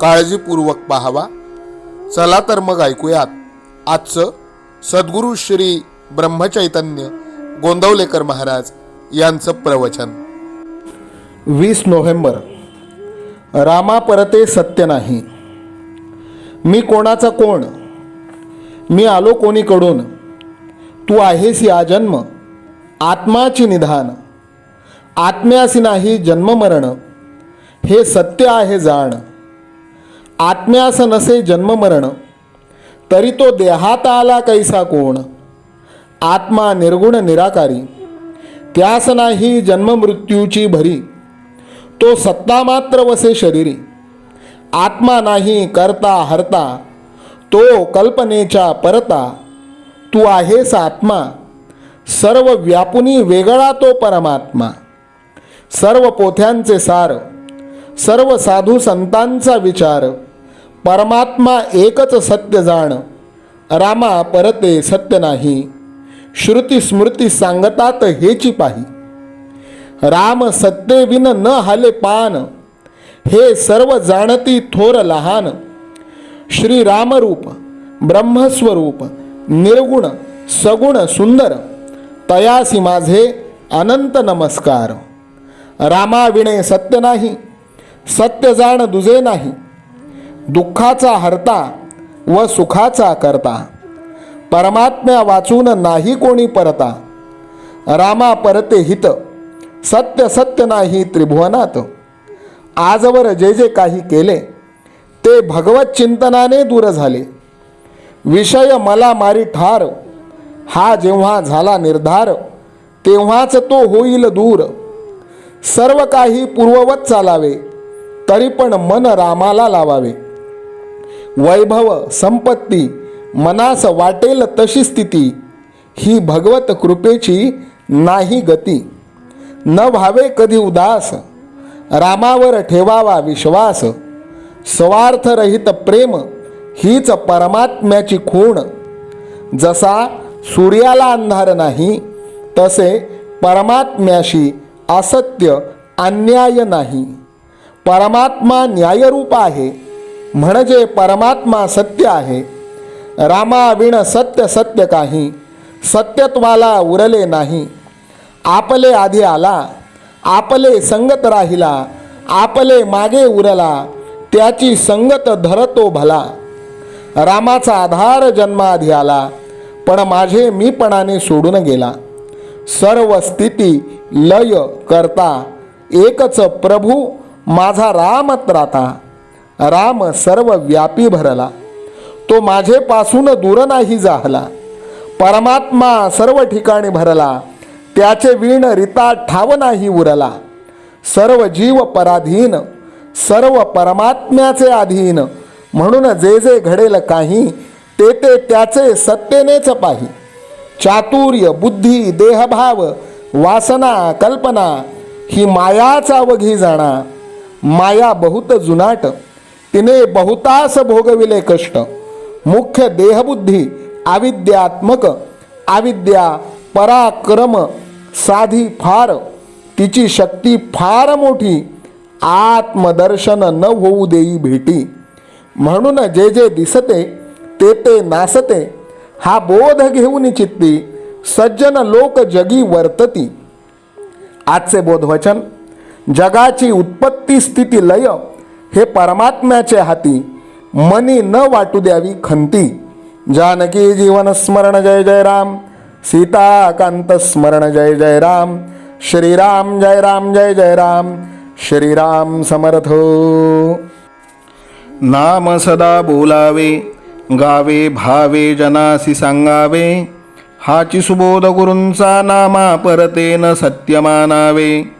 काळजीपूर्वक पाहावा. चला तर मग ऐकूयात. आजचं सद्गुरू श्री ब्रह्मचैतन्य गोंदवलेकर महाराज यांचं प्रवचन. वीस नोव्हेंबर. रामा परते सत्य नाही. मी कोणाचा कोण? मी आलो कोणीकडून? तू आहेस या जन्म आत्माची निधान. आत्म्यासी नाही जन्ममरण हे सत्य आहे जाण. आत्म्यास नसे जन्ममरण तरी तो देहात आला कैसा कोण? आत्मा निर्गुण निराकारी त्यास नाही जन्ममृत्यूची भरी तो सत्ता मात्र वसे शरीरी. आत्मा नाही करता हरता तो कल्पनेच्या परता तू आहेस आत्मा सर्व व्यापुनी वेगळा तो परमात्मा. सर्व पोथ्यांचे सार सर्व साधू संतांचा विचार परमात्मा एकच सत्य जाण रामा परते सत्य नाही. श्रुती स्मृती सांगतात हेची पाही. राम सत्ते विन न हाले पान हे सर्व जाणती थोर लहान. श्री रामरूप ब्रह्मस्वरूप निर्गुण सगुण सुंदर तयासी माझे अनंत नमस्कार. रामाविणे सत्य नाही सत्य जाण दुजे नाही. दुःखाचा हरता व सुखाचा करता. परमात्म्या वाचून नाही कोणी परता. रामा परते हित सत्य सत्य नाही त्रिभुवनात. आजवर जे जे काही केले ते भगवत चिंतनाने दूर झाले. विषय मला मारी ठार हा जेव्हा झाला निर्धार तेव्हाच तो होईल दूर. सर्व काही पूर्ववत चालावे तरी पण मन रामाला लावावे. वैभव संपत्ती मनास वाटेल तशी स्थिती ही भगवत कृपेची नाही गती. न व्हावे कधी उदास रामावर ठेवावा विश्वास स्वार्थरहित प्रेम हीच परमात्म्याची खूण. जसा सूर्याला अंधार नाही तसे परमात्म्याशी असत्य अन्याय नाही. परमात्मा न्यायरूप आहे म्हणजे परमात्मा सत्य आहे. रामाविण सत्य सत्य काही सत्यत्वाला उरले नाही. आपले आधी आला आपले संगत राहिला आपले मागे उरला त्याची संगत धरतो भला. रामाचा आधार जन्माआधी आला पण माझे मीपणाने सोडून गेला. सर्व स्थिती लय करता एकच प्रभू माझा राम राहता. राम सर्व व्यापी भरला. तो माझेपासून दूर नाही जाहला. परमात्मा सर्व ठिकाणी भरला. त्याचे वीण रिता ठाव नाही उरला. सर्व जीव पराधीन सर्व परमात्म्याचे अधीन. म्हणून जे जे घडेल काही ते ते त्याचे सत्तेनेच पाही. चातुर्य बुद्धी देहभाव वासना कल्पना ही मायाच अवघी जाणा. माया बहुत जुनाट. तिने बहुतास भोगविले कष्ट. मुख्य देहबुद्धी आविद्यात्मक आविद्या पराक्रम साधी फार. तिची शक्ती फार मोठी. आत्मदर्शन न होऊ देई भेटी. म्हणून जे जे दिसते ते ते नासते. हा बोध घेऊन चित्ती सज्जन लोक जगी वर्तती. आजचे बोधवचन जगाची उत्पत्ती स्थिती लय. हे परमात्म्याचे हाती मनी न वाटू द्यावी खंती. जानकी जीवन स्मरण जय जय राम. सीताकांत स्मरण जय जय राम. श्रीराम जय राम जय जय राम. श्रीराम समर्थ. नाम सदा बोलावे गावे भावे जनासी सांगावे हाची सुबोध गुरूंचा नामा परतेन सत्यमानावे. मानावे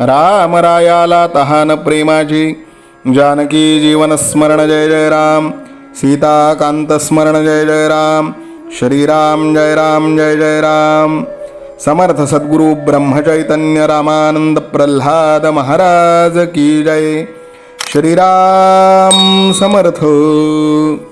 रामरायाला तहान प्रेमाची. जानकी जीवन स्मरण जय जय राम. सीताकान्तस्मरण जय जय राम. श्रीराम जय राम जय जय राम. समर्थ सद्गुरु ब्रह्मचैतन्य रामानंद प्रल्हाद महाराज की जय. श्रीराम समर्थ.